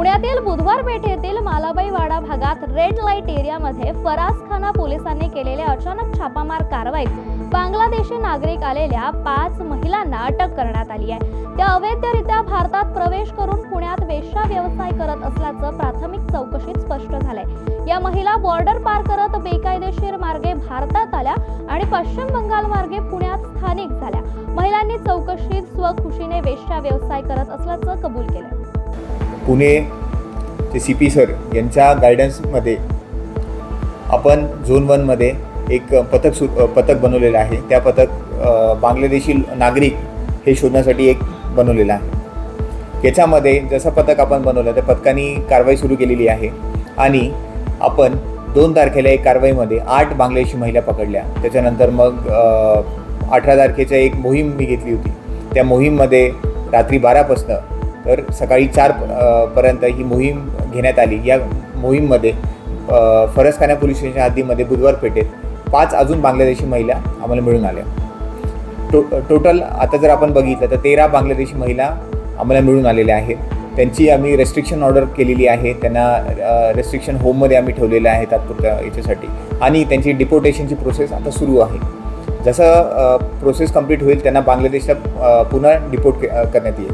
पुण्यातील बुधवार पेठेतील मालाबाईवाडा भागात रेड लाइट एरियामध्ये फरासखाना पोलिसांनी केलेल्या अचानक छापामार कारवाईत बांगलादेशी नागरिक आलेल्या पाच महिलांना अटक करण्यात आली आहे. त्या अवैधरित्या भारतात प्रवेश करून पुण्यात वेश्या व्यवसाय करत असल्याचं प्राथमिक चौकशीत स्पष्ट झालंय. या महिला बॉर्डर पार करत बेकायदेशीर मार्गे भारतात आल्या आणि पश्चिम बंगाल मार्गे पुण्यात स्थानिक झाल्या. महिलांनी चौकशीत स्वखुशीने वेश्या व्यवसाय करत असल्याचं कबूल केलं पुणे ते सी पी सर यांच्या गायडन्समध्ये आपण झोन वनमध्ये एक पथक सु पथक बनवलेलं आहे. त्या पथक बांगलादेशी नागरिक हे शोधण्यासाठी एक बनवलेलं आहे. याच्यामध्ये जसं पथक आपण बनवलं त्या पथकाने कारवाई सुरू केलेली आहे आणि आपण दोन तारखेला एक कारवाईमध्ये आठ बांगलादेशी महिला पकडल्या. त्याच्यानंतर मग अठरा तारखेच्या एक मोहीम मी घेतली होती. त्या मोहीममध्ये रात्री बारापासनं तर सकाळी चार पर्यंत ही मोहीम घेण्यात आली. या मोहीममध्ये फरसखाना पोलीस स्टेशनच्या हद्दीमध्ये बुधवार पेठेत पाच अजून बांगलादेशी महिला आम्हाला मिळून आल्या. टो टोटल आता जर आपण बघितलं तर तेरा बांगलादेशी महिला आम्हाला मिळून आलेल्या आहेत. त्यांची आम्ही रेस्ट्रिक्शन ऑर्डर केलेली आहे. त्यांना रेस्ट्रिक्शन होममध्ये आम्ही ठेवलेलं आहे तात्पुरत्या याच्यासाठी. आणि त्यांची डिपोर्टेशनची प्रोसेस आता सुरू आहे. जसं प्रोसेस कंप्लीट होईल त्यांना बांगलादेशला पुन्हा डिपोर्ट करण्यात येईल.